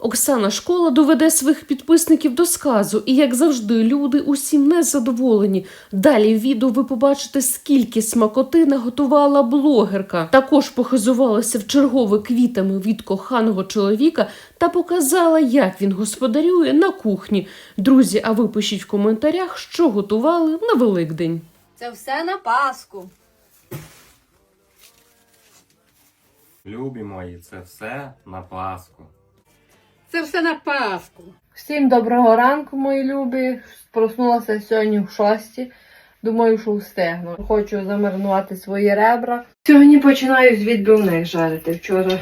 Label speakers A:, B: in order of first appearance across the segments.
A: Оксана Школа доведе своїх підписників до сказу, і як завжди, люди усім незадоволені. Далі в відео ви побачите, скільки смакоти наготувала блогерка. Також похизувалася в чергове квітами від коханого чоловіка та показала, як він господарює на кухні. Друзі, а ви пишіть в коментарях, що готували на Великдень.
B: Це все на Пасху.
C: Любі мої, це все на Пасху.
D: Це все на Пасху.
E: Всім доброго ранку, мої любі. Проснулася сьогодні в шості. Думаю, що встигну. Хочу замаринувати свої ребра. Сьогодні починаю з відбивних жарити. Вчора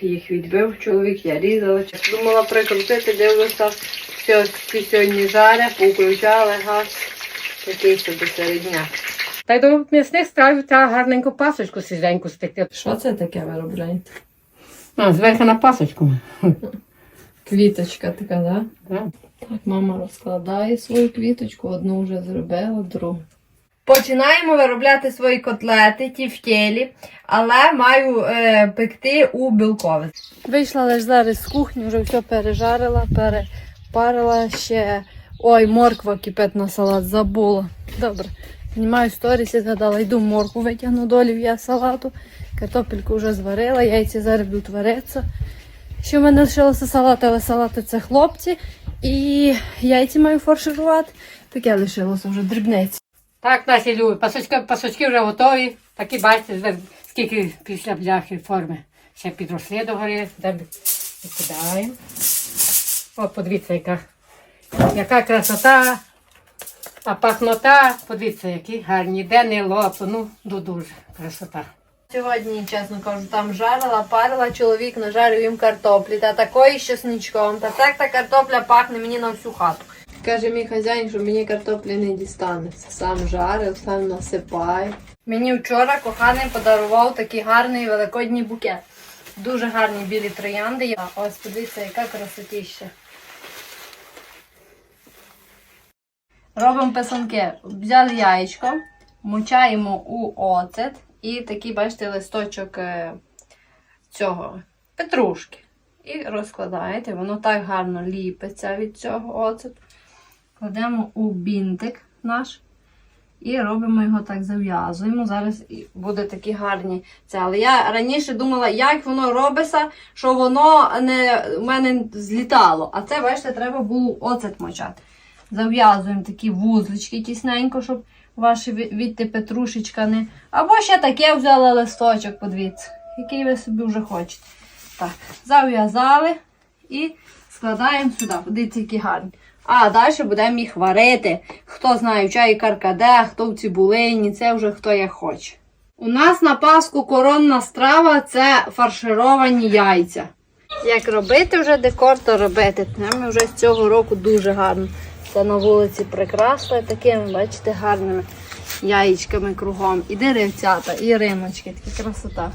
E: їх відбив, чоловік я різала. Думала прикрутити, дивлюся, все сьогодні жаря, повключали газ. Такий собі серед.
D: Та й до м'ясних страв треба гарненьку пасочку свіженьку стекти.
E: Що це таке виробляєте?
D: Зверху на пасочку.
E: Квіточка така, да?
D: Так.
E: Так, мама розкладає свою квіточку, одну вже зробила, другу. Починаємо виробляти свої котлети, ті в тілі, але маю е, пекти у білкові. Вийшла лише зараз з кухні, вже все пережарила, перепарила ще. Ой, морква кипить на салат, забула. Добре. Знімаю сторіс і згадала, йду моркву витягну до олів'я салату. Картопельку вже зварила, яйця зараз будуть варитися. Ще в мене лишилося салат, але салати це хлопці. І яйці маю фарширувати. Таке лишилося вже дрібниці.
D: Так, наші любі, пасочки, пасочки вже готові. Такі бачите, скільки після бляхи форми ще підросли до гори. Викидаємо. О, подивіться, яка, яка красота. А пахнота, подивіться, які гарні. Де не лопу, ну, ду- дуже красота.
E: Сьогодні, чесно кажу, там жарила, парила, чоловік нажарив їм картоплі, та такої з чесничком. Та так та картопля пахне мені на всю хату. Каже мій хазяїн, що мені картоплі не дістанеться. Сам жарив, сам насипає. Мені вчора коханий подарував такий гарний великодній букет. Дуже гарні білі троянди. Ось подивіться, яка красотіща. Робимо писанки. Взяли яєчко, мочаємо у оцет і такий, бачите, листочок е, цього петрушки. І розкладаєте, воно так гарно ліпиться від цього оцету. Кладемо у бінтик наш і робимо його так, зав'язуємо. Зараз буде такі гарні це. Але я раніше думала, як воно робиться, що воно не в мене злітало. А це, бачите, треба було оцет мочати. Зав'язуємо такі вузлички тісненько, щоб ваші відти петрушечка. Або ще таке взяла листочок, подивіться, який ви собі вже хочете. Так, зав'язали і складаємо сюди. Подивіться, які гарні. А далі будемо їх варити. Хто знає, в чаї каркаде, хто в цибулині, це вже хто як хоче. У нас на Пасху коронна страва це фаршировані яйця. Як робити вже декор, то робити. Ми вже з цього року дуже гарно. Це на вулиці прикрасили такими, бачите, гарними яєчками кругом. І деревцята, і римочки, така красота.